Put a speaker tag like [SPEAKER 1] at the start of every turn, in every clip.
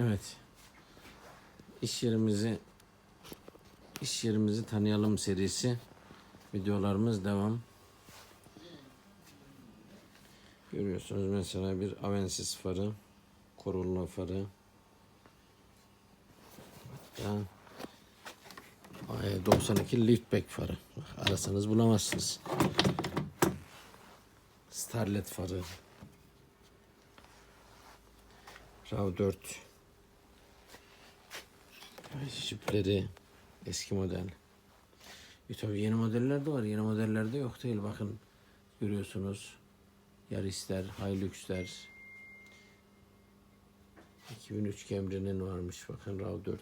[SPEAKER 1] Evet. İş yerimizi iş yerimizi tanıyalım serisi videolarımız devam. Görüyorsunuz mesela bir Avensis farı, Corolla farı. Hatta ay, 92 liftback farı. Arasanız bulamazsınız. Starlet farı. RAV4 Jipleri eski model. E tabi yeni modeller de var. Yeni modellerde yok değil. Bakın görüyorsunuz. Yarisler, Hilux'ler. 2003 Camry'nin varmış. Bakın RAV4.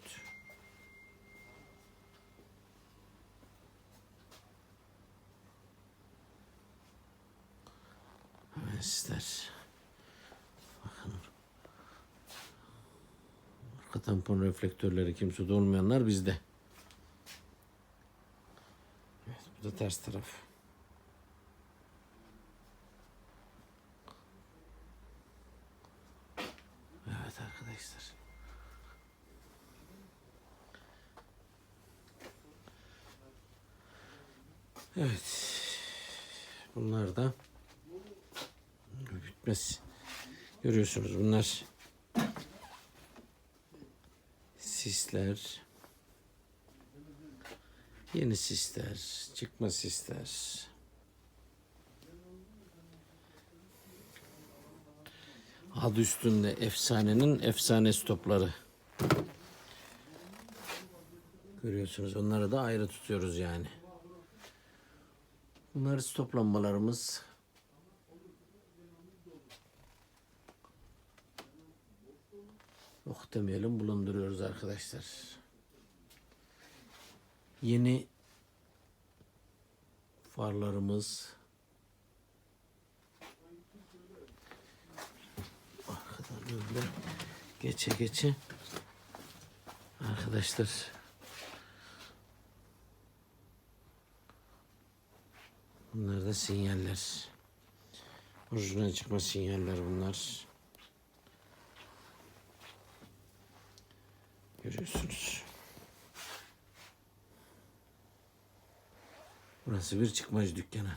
[SPEAKER 1] Yarisler. Bakın. Arka tampon reflektörleri kimsede olmayanlar bizde. Evet, bu da ters taraf. Evet arkadaşlar. Evet. Bunlar da bitmez. Görüyorsunuz bunlar sisler. Yeni sisler, çıkma sisler. Adı üstünde efsanenin efsane stopları. Görüyorsunuz onları da ayrı tutuyoruz yani. Bunlar stop Yok demeyelim bulunduruyoruz arkadaşlar. Yeni farlarımız. Arkadan böyle geçe geçe. Arkadaşlar. Bunlar da sinyaller. Orijinal çıkma sinyaller bunlar görüyorsunuz. Burası bir çıkmacı dükkanı